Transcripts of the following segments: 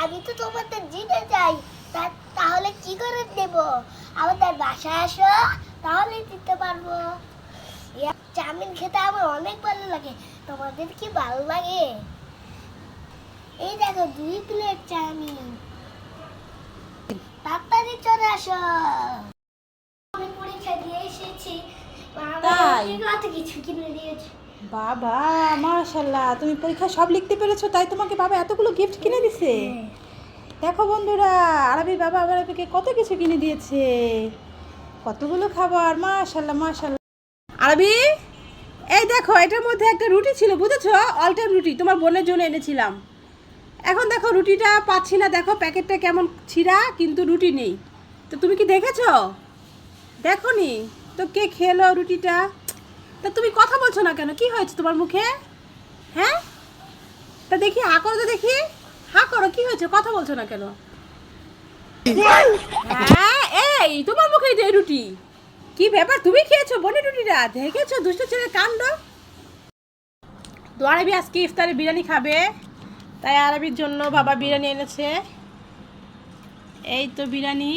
আমি তো তোমাদের জিতে যাই তাহলে কি করে দেব? আমাদের বাসায় আসো তাহলে দিতে পারব। চাউমিন খেতে আমার অনেক ভালো লাগে। তোমাদের কি ভালো লাগে? এই দেখো দুই প্লেট চাউমিন। তাড়াতাড়ি চলে আসো। আমি পরীক্ষা দিয়ে এসেছি। কিছু কিনে দিয়েছে। বাবা মাশাল্লাহ তুমি পরীক্ষা সব লিখতে পেরেছ, তাই তোমাকে বাবা এতগুলো গিফট কিনে দিছে। দেখো বন্ধুরা আরবি বাবা আরবিকে কত কিছু কিনে দিয়েছে। কতগুলো খাবার মাশাল্লাহ মাশাল্লাহ আরবি, এই দেখো, এটার মধ্যে একটা রুটি ছিল, বুঝেছ? অল্টার রুটি, তোমার বোনের জন্য এনেছিলাম। এখন দেখো, রুটিটা পাচ্ছি না, দেখো প্যাকেটটা কেমন ছিঁড়া, কিন্তু রুটি নেই। তো তুমি কি দেখেছ? দেখো নি তো কে খেলো রুটিটা? তা তুমি কথা বলছো না কেন? কি হয়েছে তোমার মুখে? হ্যাঁ? তা দেখি, হা করো তো দেখি। হা করো, কি হয়েছে? কথা বলছো না কেন? হ্যাঁ এই, তোমার মুখে যে রুটি। কি ব্যাপার? তুমি খেয়েছো? বোনের রুটিটা? দেখেছ? দুষ্ট ছেলের কাণ্ড? তো আরবি আজকে ইফতারে বিরিয়ানি খাবে। তাই আরবির জন্য বাবা বিরিয়ানি এনেছে। এই তো বিরিয়ানি।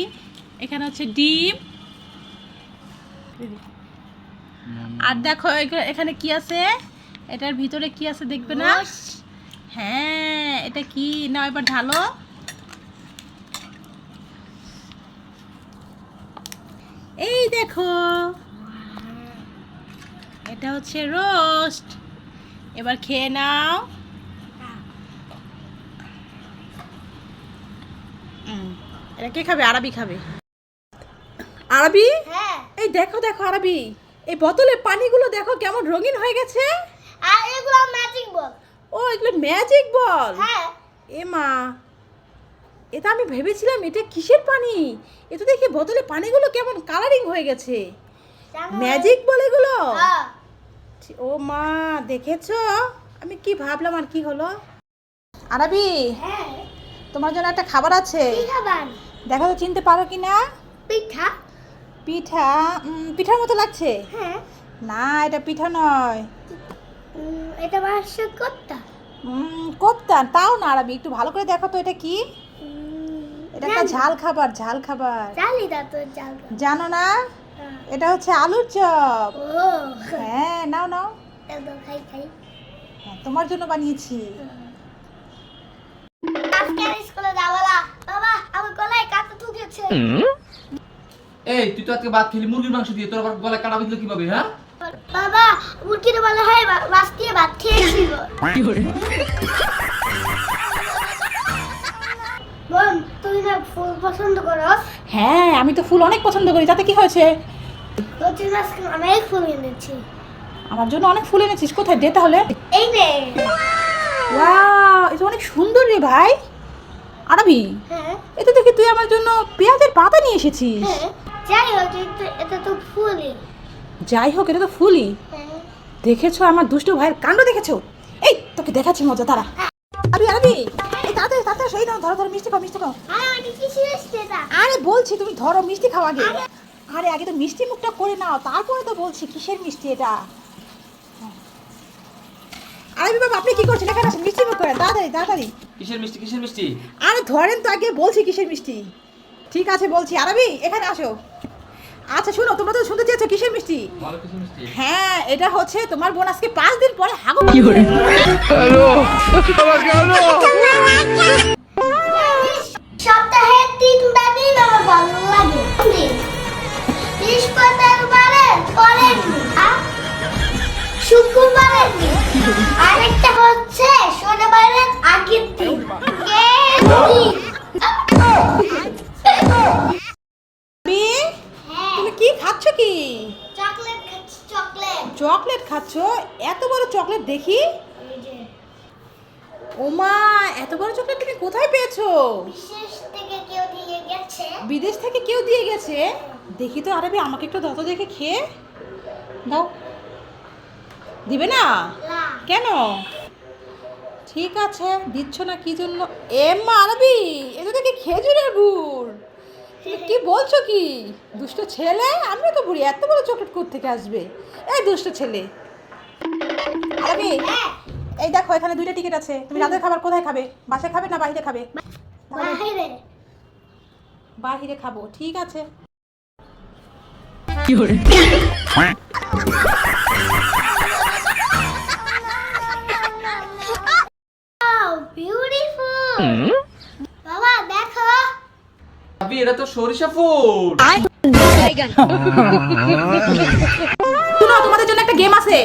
এখানে হচ্ছে ডিম। আর দেখো এখানে কি আছে? এটার ভিতরে কি আছে দেখবে না? হ্যাঁ এটা কি? না এবার ঢালো। এই দেখো। এটা হচ্ছে রোস্ট। এবার খেয়ে নাও। এটা কে খাবে? আরবি খাবে। আরবি? হ্যাঁ। এই দেখো দেখো আরবি। এই বোতলের পানিগুলো দেখো কেমন রঙিন হয়ে গেছে। আর এগুলো ম্যাজিক বল ও এগুলো ম্যাজিক বল হ্যাঁ। এ মা এটা আমি ভেবেছিলাম এটা কিসের পানি? এটা দেখি বোতলে পানিগুলো কেমন কালারিং হয়ে গেছে। ম্যাজিক বল এগুলো? হ্যাঁ। ও মা দেখেছ? আমি কি ভাবলাম আর কি হলো? আরবি হ্যাঁ। তোমার জন্য একটা খাবার আছে। কি খাবার? দেখো তো চিনতে পারো কি না পিঠা। পিঠা পিঠার মতো লাগছে? হ্যাঁ। না এটা পিঠা নয়। এটা উম, কোপ্তা? তাও না আরবি একটু ভালো করে দেখো তো এটা কি। এটা একটা ঝাল খাবার ঝাল খাবার। জানি না তো জাল জানো না? এটা হচ্ছে আলুর চপ। হ্যাঁ নাও নাও। খাই খাই। হ্যাঁ, তোমার জন্য বানিয়েছি। আজকে স্কুলে যাব না বাবা আমার গলায় কাটা ঢুকেছে এই তুই তো আজকে ভাত খেলি মুরগির মাংস দিয়ে তোর আবার গলায় কাটা বিঁধলো কীভাবে হ্যাঁ? বাবা মুরগির বলে হয় মাছ দিয়ে ভাত খেয়েছিল। বোন তুই না ফুল পছন্দ করো? হ্যাঁ আমি তো ফুল অনেক পছন্দ করি তাতে কি হয়েছে? তো তুই আজকে অনেক ফুল এনেছি। আমার জন্য অনেক ফুল এনেছিস কোথায় দে তাহলে? এই নে। ওয়াও এটা অনেক সুন্দর রে ভাই। আরবি? হ্যাঁ। এটা দেখি তুই আমার জন্য পেঁয়াজের পাতা নিয়ে এসেছিস। হ্যাঁ। যাই হোক এটা- তো ফুলই। যাই হোক এটা তো ফুলই। দেখেছ আমার দুষ্ট ভাইয়ের কাণ্ড দেখেছ? এই তোকে দেখাচ্ছি মজা তারা আরবি আরবি এই তাড়াতাড়ি তাড়াতাড়ি সেই ধরো ধরো মিষ্টি খাও মিষ্টি খাও। আরে আরে বলছি তুমি ধরো মিষ্টি খাও আগে। আরে। আগে তো মিষ্টি মুখটা করে নাও তারপরে তো বলছি কিসের মিষ্টি এটা? আরে বাবা আপনি কি করছেন? এখানে আসেন মিষ্টি মুখ করেন তাড়াতাড়ি তাড়াতাড়ি। কিসের মিষ্টি কিসের মিষ্টি? আরে ধরেন তো আগে বলছি কিসের মিষ্টি? ঠিক আছে বলছি। আরবি এখানে আসো। আচ্ছা শোনো তোমরা তো শুনতে চেয়েছো কিসের মিষ্টি? ভালো কিসের মিষ্টি? হ্যাঁ এটা হচ্ছে তোমার বোন আজকে পাঁচ দিন পরে হাগু সপ্তাহে চকলেট খাচ্ছ? এত বড় চকলেট দেখি? ওমা এত বড় চকলেট তুমি কোথায় পেয়েছ? থেকে বিদেশ থেকে কেউ দিয়ে গেছে? দেখি তো আরবি আমাকে একটু দত দেখে খেয়ে। দাও। দিবে না? কেন? ঠিক আছে দিচ্ছ না কি জন্য? এম্মা আরবি এটা দেখি খেজুরের গুড়। বলছো কি? দুষ্ট ছেলে? আমিও তো বুড়ি এত বড় চকলেট থেকে আসবে? এই দুষ্ট ছেলে। আরবি হ্যাঁ এই দেখো এখানে দুইটা টিকিট আছে। তুমি রাতের খাবার কোথায় খাবে? বাসায় খাবে না বাইরে খাবে? বাহিরে। বাহিরে খাব ঠিক আছে। দেখো ভাবি এটা তো সরিষা ফুল শুনো তোমাদের জন্য একটা গেম আছে।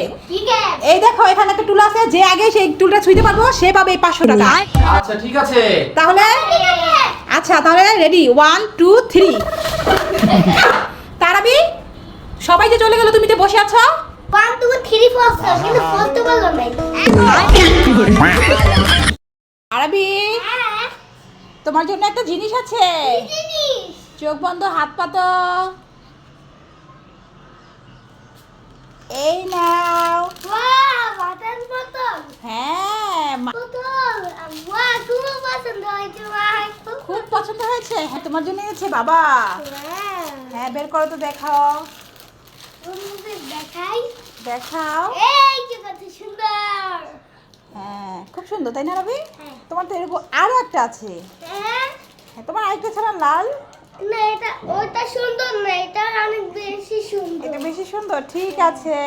এই দেখো এখানে একটা টুল আছে যে আগে সেই টুলটা ছুঁতে পারব সে পাবে এই পাঁচশো টাকা। আচ্ছা ঠিক আছে। তাহলে আচ্ছা তাহলে রেডি ওয়ান টু থ্রি তারাবি সবাই যে চলে গেল তুমি যে বসে আছো? ওয়ান টু থ্রি ফোর কিন্তু বলতে পারলাম না। আরবি হ্যাঁ। তোমার জন্য একটা জিনিস আছে। চোখ বন্ধ হাত পাতো এই নাও। হ্যাঁ খুব পছন্দ হয়েছে। হ্যাঁ তোমার জন্য এনেছে বাবা। হ্যাঁ। হ্যাঁ বের করো তো দেখাও। দেখাই। দেখাও। এই যে কত সুন্দর। হ্যাঁ খুব সুন্দর তাই না রবি? হ্যাঁ। তোমার তো এরকম আরও একটা আছে। হ্যাঁ। হ্যাঁ তোমার আরেকটা ছাড়া লাল। না এটা ওটা সুন্দর না এটা অনেক বেশি সুন্দর। এটা বেশি সুন্দর ঠিক আছে।